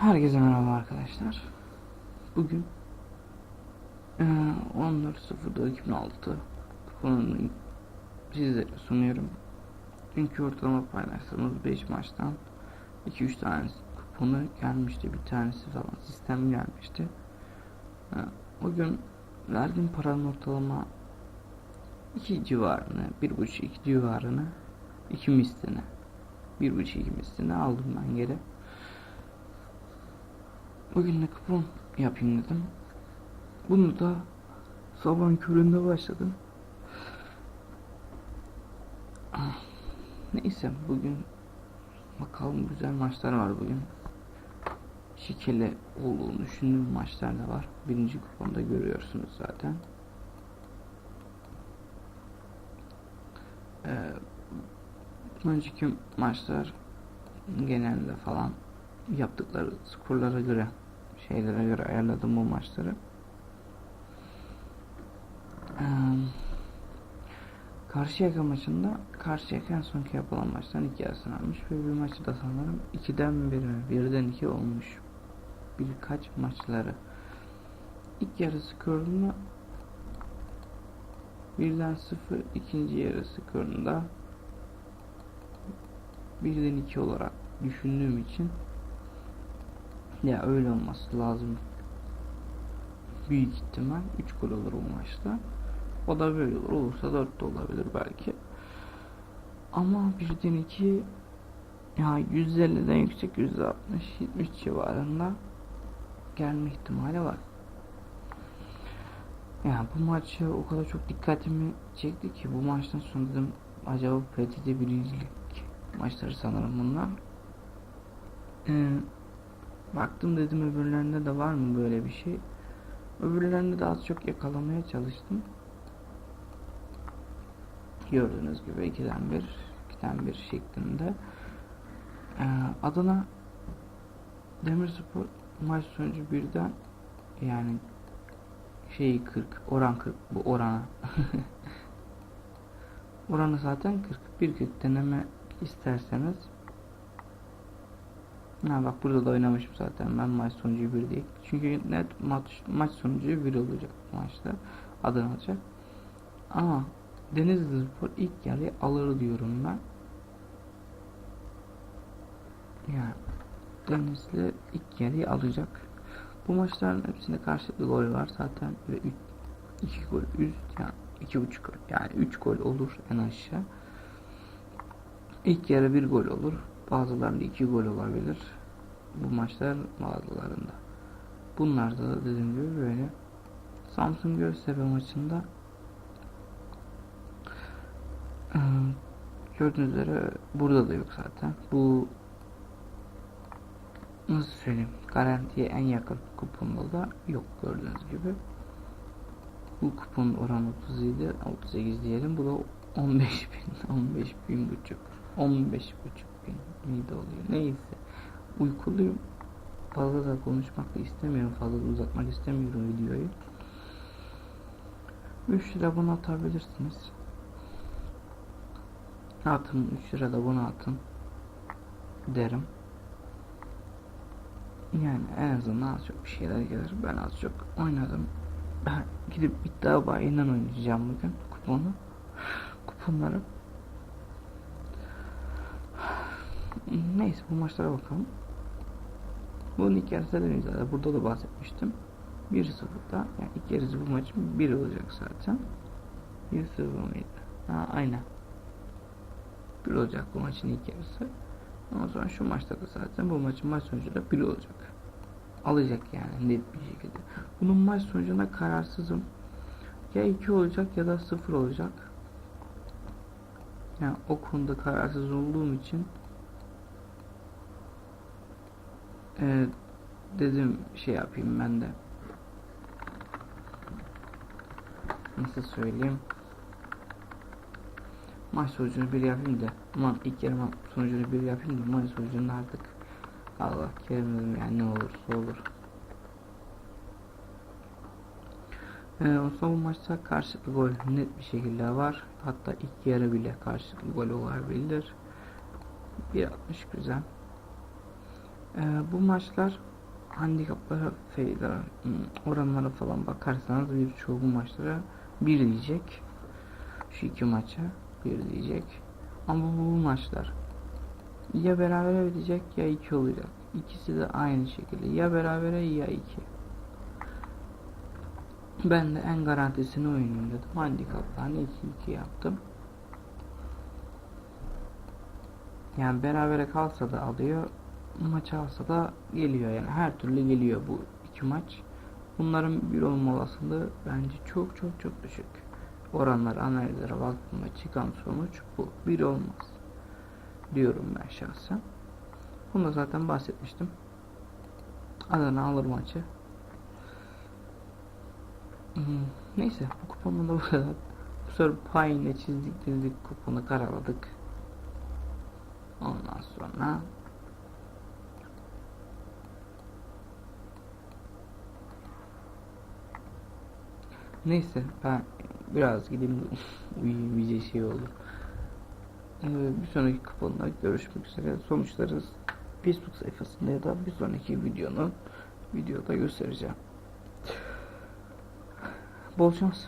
Herkese merhaba arkadaşlar. Bugün eee, 14.04.2006 kuponunu sizlere sunuyorum. Dünkü ortalama paylaştığımız 5 maçtan 2-3 tane kuponu gelmişti. Bir tanesi falan sistem gelmişti. Ha, Bugün verdiğim paranın ortalama 2 civarını, 1.5-2 civarını 2 mislini 1.5-2 mislini aldım ben geri. Bugün de kupon yapayım dedim. Bunu da sabahın köründe başladım. Neyse bugün bakalım güzel maçlar var bugün. Şikeli olduğunu düşündüğüm maçlar da var. Birinci kuponda görüyorsunuz zaten. Ee, önceki maçlar genelde falan yaptıkları skorlara göre şeylere göre ayarladım bu maçları. Ee, Karşıyaka maçında Karşıyaka en sonki yapılan maçtan iki yarısını almış ve bir maçı da sanırım 2'den 1 mi? 1'den 2 olmuş. Birkaç maçları. İlk yarı skorunu birden 0 ikinci yarı skorunda birden 2 olarak düşündüğüm için ya öyle olması lazım. Büyük ihtimal 3 gol olur bu maçta. O da böyle olur. Olursa 4 de olabilir belki. Ama birden 2 ya 150'den yüksek 160 70 civarında gelme ihtimali var. Yani bu maçı o kadar çok dikkatimi çekti ki bu maçtan sonra dedim acaba PTT birincilik maçları sanırım bunlar. Ee, baktım dedim öbürlerinde de var mı böyle bir şey. Öbürlerinde de az çok yakalamaya çalıştım. Gördüğünüz gibi 2'den 1 2'den 1 şeklinde. Ee, Adana Demirspor maç sonucu birden yani şey 40 oran 40 bu orana oranı zaten 41 40 deneme isterseniz ha bak burada da oynamışım zaten. Ben maç sonucu 1 değil. Çünkü net maç maç sonucu 1 olacak maçta. Adana olacak ama Denizli Spor ilk yarıyı alır diyorum ben. Yani Denizli ilk yarıyı alacak. Bu maçların hepsinde karşılıklı gol var zaten. Ve 2 gol üst yani 2.5 gol. Yani 3 gol olur en aşağı. İlk yarı bir gol olur. Bazılarında 2 gol olabilir. Bu maçlar bazılarında. Bunlarda da dediğim gibi böyle. Samsun Göztepe maçında gördüğünüz üzere burada da yok zaten. Bu nasıl söyleyeyim garantiye en yakın kuponda da yok gördüğünüz gibi. Bu kupon oranı 37 38 diyelim. Bu da 15 bin 15 bin buçuk 15 buçuk bin iyi de oluyor. Neyse uykuluyum. Fazla da konuşmak da istemiyorum. Fazla da uzatmak istemiyorum videoyu. 3 lira bunu atabilirsiniz. Atın 3 lira da bunu atın derim. Yani en azından az çok bir şeyler gelir. Ben az çok oynadım. Ben gidip iddia bayinden oynayacağım bugün kuponu. Kuponları. Neyse bu maçlara bakalım. Bunun ilk yarısı dedim zaten. Burada da bahsetmiştim. 1-0'da yani ilk yarısı bu maçın 1 olacak zaten. 1-0 mıydı? Ha aynen. 1 olacak bu maçın ilk yarısı. Ondan sonra şu maçta da zaten bu maçın maç sonucu da 1 olacak. Alacak yani net bir şekilde. Bunun maç sonucunda kararsızım. Ya 2 olacak ya da 0 olacak. Yani o konuda kararsız olduğum için e, dedim şey yapayım ben de. Nasıl söyleyeyim? Maç sonucunu bir yapayım da aman ilk yarı sonucunu bir yapayım da maç sonucunu artık Allah kerim yani ne olursa olur. Ee, son maçta karşılıklı gol net bir şekilde var. Hatta ilk yarı bile karşılıklı gol olabilir. 1.60 güzel. Ee, bu maçlar handikaplara, sayılara, hmm, oranlara falan bakarsanız birçoğu bu maçlara bir diyecek. Şu iki maça bir diyecek. Ama bu, maçlar ya berabere bitecek ya iki olacak. İkisi de aynı şekilde. Ya berabere ya iki. Ben de en garantisini oynayayım dedim. Handikaplarını 2-2 yaptım. Yani berabere kalsa da alıyor. Maç alsa da geliyor yani her türlü geliyor bu iki maç. Bunların bir olma olasılığı bence çok çok çok düşük. Oranlar analizlere baktığımda çıkan sonuç bu. Bir olmaz. Diyorum ben şahsen. Bunu da zaten bahsetmiştim. Adana alır maçı. Hmm, Neyse bu kuponun da bu kadar. Bu sefer payine çizdik çizdik kuponu karaladık. Ondan sonra Neyse ben biraz gideyim uyuyayım iyice şey oldu. Ee, bir sonraki kuponda görüşmek üzere. Sonuçları Facebook sayfasında ya da bir sonraki videonun videoda göstereceğim. Bol şans.